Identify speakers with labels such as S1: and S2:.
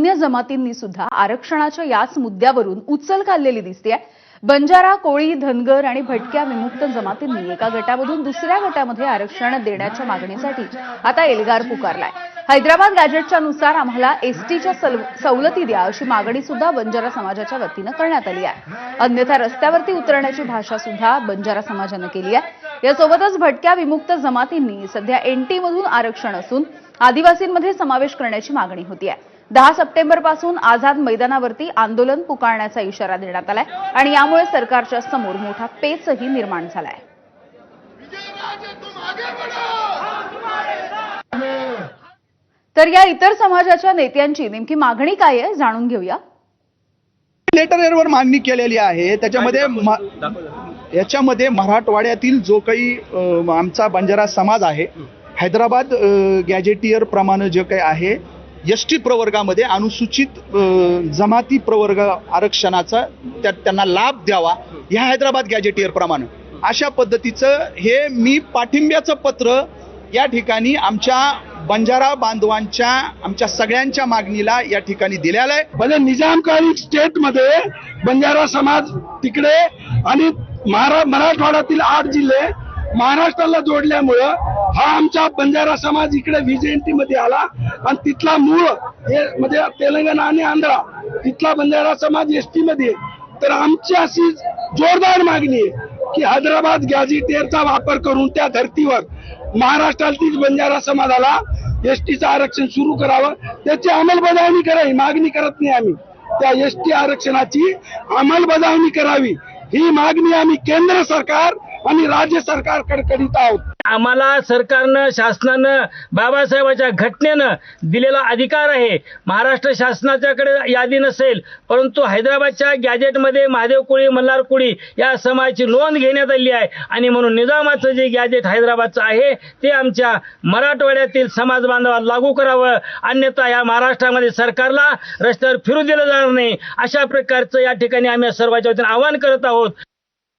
S1: अन्य जमातींनी सुद्धा आरक्षणाच्या याच मुद्द्यावरून उचल काढलेली दिसते बंजारा कोळी धनगर आणि भटक्या विमुक्त जमातींनी एका गटामधून दुसऱ्या गटामध्ये आरक्षण देण्याच्या मागणीसाठी आता एल्गार पुकारलाय. हैदराबाद गॅजेटच्या नुसार आम्हाला एसटीच्या सवलती द्या अशी मागणी सुद्धा बंजारा समाजाच्या वतीनं करण्यात आली आहे. अन्यथा रस्त्यावरती उतरण्याची भाषा सुद्धा बंजारा समाजानं केली आहे. यासोबतच भटक्या विमुक्त जमातींनी सध्या एनटी मधून आरक्षण असून आदिवासींमध्ये समावेश करण्याची मागणी होती आहे. दहा सप्टेंबरपासून आझाद मैदानावरती आंदोलन पुकारण्याचा इशारा देण्यात आलाय आणि यामुळे सरकारच्या समोर मोठा पेचही निर्माण झालाय. तर या इतर समाजाच्या नेत्यांची नेमकी मागणी काय आहे जाणून घेऊया.
S2: लेटर वर मागणी केलेली आहे. त्याच्यामध्ये याच्यामध्ये मराठवाड्यातील जो काही आमचा बंजारा समाज आहे हैदराबाद गॅजेटियर प्रमाणे जे काही आहे एस टी प्रवर्गामध्ये अनुसूचित जमाती प्रवर्ग आरक्षणाचा त्या त्यांना लाभ द्यावा ह्या हैदराबाद गॅजेटियरप्रमाणे अशा पद्धतीचं हे मी पाठिंब्याचं पत्र या ठिकाणी आमच्या बंजारा बांधवांच्या आमच्या सगळ्यांच्या मागणीला या ठिकाणी दिलेलं आहे.
S3: म्हणजे निजामकालीन स्टेटमध्ये बंजारा समाज तिकडे आणि महारा मराठवाड्यातील आठ जिल्हे महाराष्ट्राला जोडल्यामुळं हा आमचा बंजारा समाज इकडे व्हीजेएनटी मध्ये आला आणि तिथला मूळ हे म्हणजे तेलंगणा आणि आंध्रा तिथला बंजारा समाज एसटी मध्ये तर आमची अशी जोरदार मागणी आहे की हैदराबाद गॅझिटेअरचा वापर करून त्या धर्तीवर महाराष्ट्रातील बंजारा समाजाला एसटीचं आरक्षण सुरू करावं. त्याची अंमलबजावणी करावी मागणी करत नाही आम्ही. त्या एसटी आरक्षणाची अंमलबजावणी करावी. ही मागणी आम्ही केंद्र सरकार आणि राज्य सरकारकडे करीत आहोत.
S4: आम्हाला सरकारनं शासनानं बाबासाहेबाच्या घटनेनं दिलेला अधिकार आहे. महाराष्ट्र शासनाच्याकडे यादी नसेल परंतु हैदराबादच्या गॅजेटमध्ये महादेव कोळी मल्हार कोळी या समाजाची नोंद घेण्यात आली आहे. आणि म्हणून निजामाचं जे गॅजेट हैदराबादचं आहे ते आमच्या मराठवाड्यातील समाज बांधवात लागू करावं. अन्यथा या महाराष्ट्रामध्ये सरकारला रस्त्यावर फिरू दिलं जाणार नाही. अशा प्रकारचं या ठिकाणी आम्ही सर्वांच्या वतीनं आवाहन करत आहोत.